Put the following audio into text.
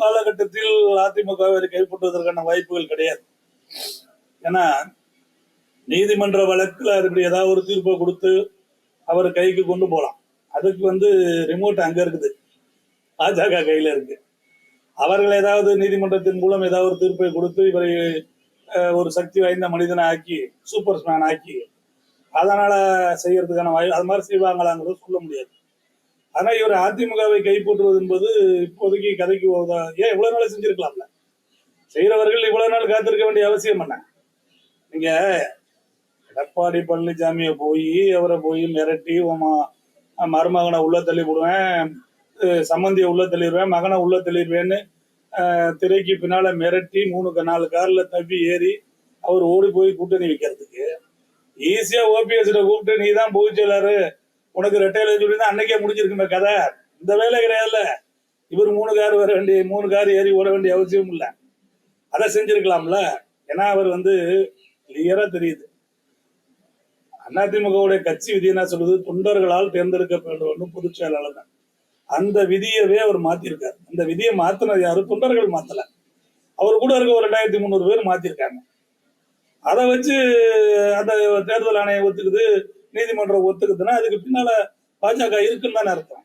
காலகட்டத்தில் அதிமுகவை கைப்பற்றுவதற்கான வாய்ப்புகள் கிடையாது. ஏன்னா நீதிமன்ற வழக்குல அதுக்கு ஏதாவது ஒரு தீர்ப்பை கொடுத்து அவர் கைக்கு கொண்டு போகலாம். அதுக்கு வந்து ரிமோட் அங்க இருக்குது. பாஜக கையில இருக்கு. அவர்கள் ஏதாவது நீதிமன்றத்தின் மூலம் ஏதாவது ஒரு தீர்ப்பை கொடுத்து இவரை ஒரு சக்தி வாய்ந்த மனிதனை ஆக்கி சூப்பர் ஸ்மேன் ஆக்கி அதனால செய்யறதுக்கான வாய்ப்பு அது மாதிரி செய்வாங்களாங்கிறது சொல்ல முடியாது. ஆனா இவர் அதிமுகவை கைப்பற்றுவது என்பது இப்போதைக்கு கதைக்கு போதா ஏன் இவ்வளவு நாள் செஞ்சிருக்கலாம்ல? செய்கிறவர்கள் இவ்வளவு நாள் காத்திருக்க வேண்டிய அவசியம் என்ன? நீங்க எடப்பாடி பழனிசாமியை போய் அவரை போய் மிரட்டி உமா மருமகனை உள்ள தள்ளி விடுவேன் சம்மந்தியை உள்ள தள்ளிடுவேன் மகனை உள்ள தள்ளிடுவேன்னு திரைக்கு பின்னால மிரட்டி மூணு க- நாலு கார்ல தப்பி ஏறி அவர் ஓடி போய் கூட்டணி வைக்கிறதுக்கு ஈஸியா ஓபிஎஸ் கூப்பிட்டு நீ தான் பொதுச்செயலாரு உனக்கு ரெட்டையில சொல்லி அன்னைக்கே முடிஞ்சிருக்குமே கதை. இந்த வேலை கிடையாதுல்ல. இவர் மூணு கார் வர வேண்டிய மூணு கார் ஏறி ஓட வேண்டிய அவசியம் இல்லை. அதை செஞ்சிருக்கலாம்ல. ஏன்னா அவர் வந்து கிளியரா தெரியுது. அதிமுகவுடைய கட்சி விதி என்ன சொல்லுது? தொண்டர்களால் தேர்ந்தெடுக்கப்படும் பொதுச் செயலாளர் தான். அந்த விதியவே அவர் மாத்திருக்காரு. அந்த விதியை மாத்தினது யாரு? தொண்டர்கள் மாத்தல. அவர் கூட இருக்க ஒரு ரெண்டாயிரத்தி முந்நூறு பேர் மாத்திருக்காங்க. அதை வச்சு அந்த தேர்தல் ஆணையம் ஒத்துக்குது. நீதிமன்றம் ஒத்துக்குதுன்னா அதுக்கு பின்னால பாஜக இருக்குன்னு தானே அர்த்தம்.